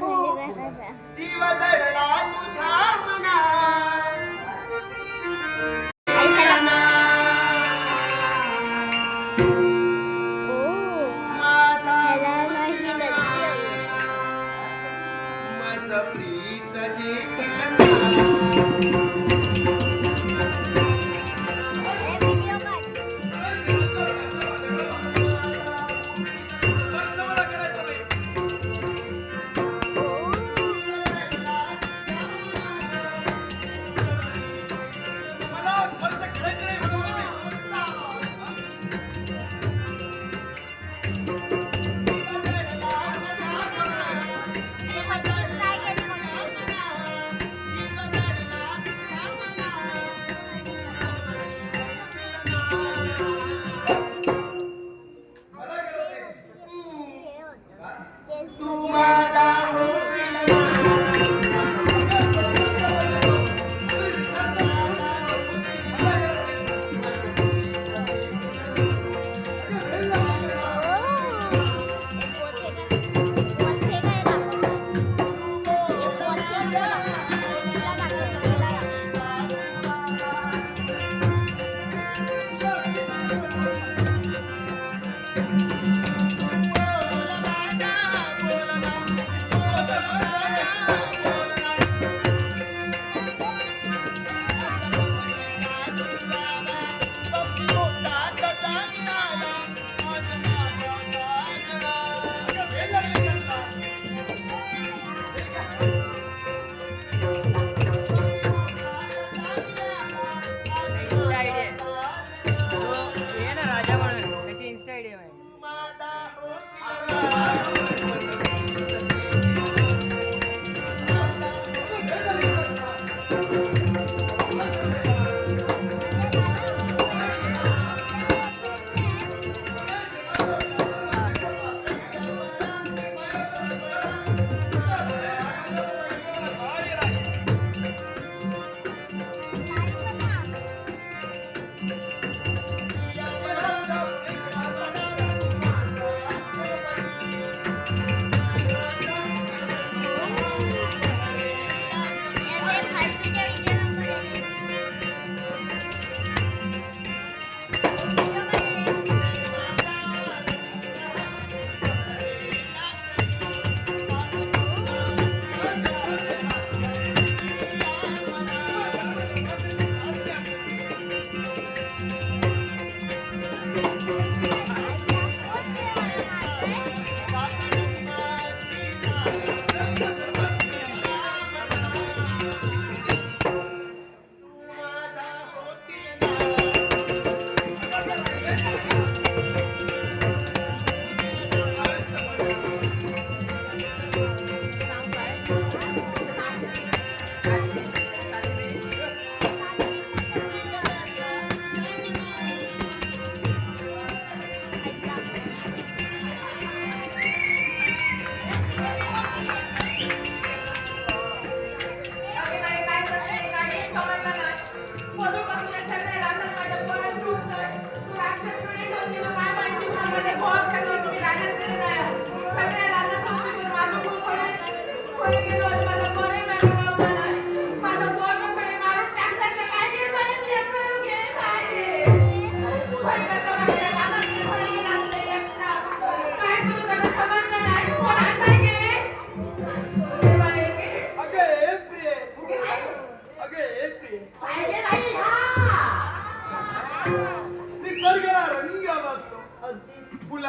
हो, हो. जीव जडला तुझ्या मना Thank you.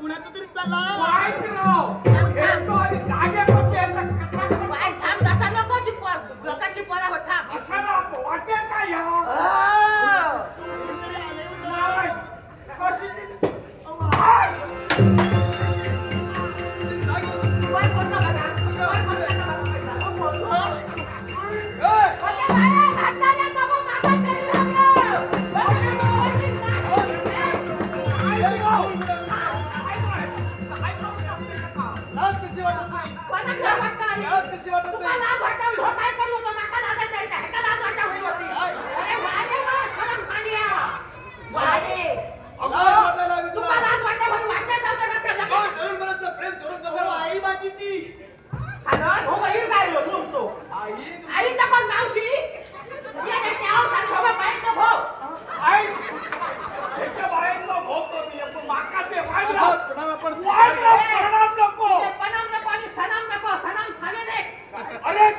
कुणाचं तरी चालला अनेक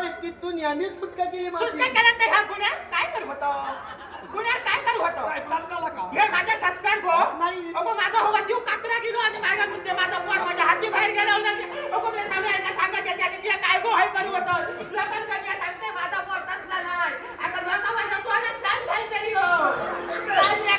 व्यक्तीतून यांनी सुटका केली सुटका माझी केल्यानंतर ह्या गुन्ह्यात? काय करू होतो? गुन्ह्यात काय करू होतो? हे माझे संस्कार गो. नाही. अगो माझा हो जीव कातरा गेलो आणि माझ्या मुद्दे माझा पोर माझ्या हाती बाहेर गेला होता. अगो मी सांगू यांना सांगायचे त्याने तिला काय गो हाय करू होतो. लोकांना सांगते माझा पोर तसला नाही. आता लोक माझा तोंडात सांग काहीतरी हो. काय? ते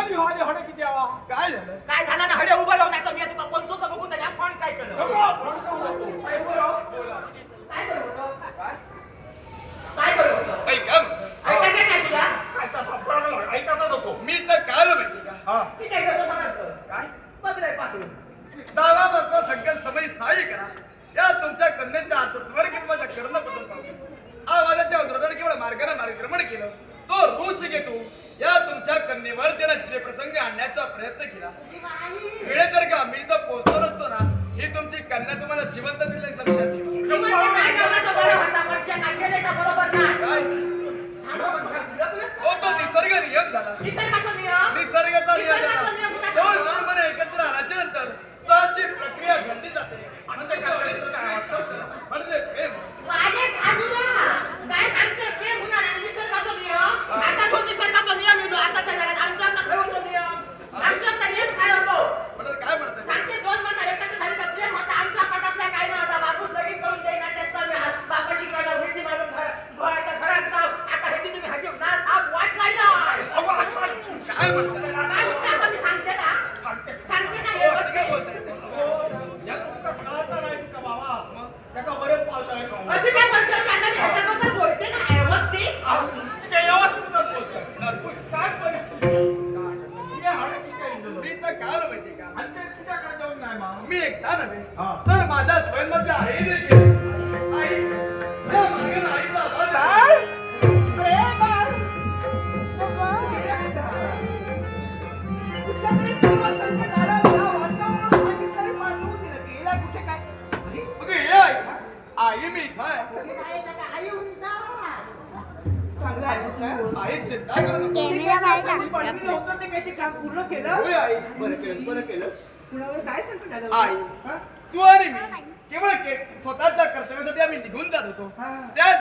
कोणी हॉले हॉडे किती आवा? काय झालं? काय झालं ना? हडे उभं राहून आता मी तुका बोलतो तर बघू त्याच्या फोन काय केलं? काय उभं काय करू काय? करू नको. मी काय पाच दादा मात्र सगळ्यात समय या तुमच्या कन्यांच्या आतस्वर किंवा माझ्या कर्ण पत्र पाहू. आवाजाच्या अग्रदान केवळ मार्गाने मार्गक्रमण केलं. तो रोष घेतो. या तुमच्या कन्येवर त्यांना श्रीप्रसंग आणण्याचा प्रयत्न केला. वेळेत का मी तर पोहोचलो नसतो ना ही तुमची कन्या तुम्हाला जिवंत दिली लक्षात हो, निसर्ग नियम झाला. निसर्गाचा नियम? तर माझ्या स्वयंपाच्या आई देखील. आई या मागे आईचा आई. आई पडली नव्हतं ते काही ते काम केलं? आई. बरं केलं बरं केलंस काय संकट आलं? आई. तू आणि मी केवळ स्वतःच्या कर्तव्यासाठी आम्ही निघून जात होतो. त्या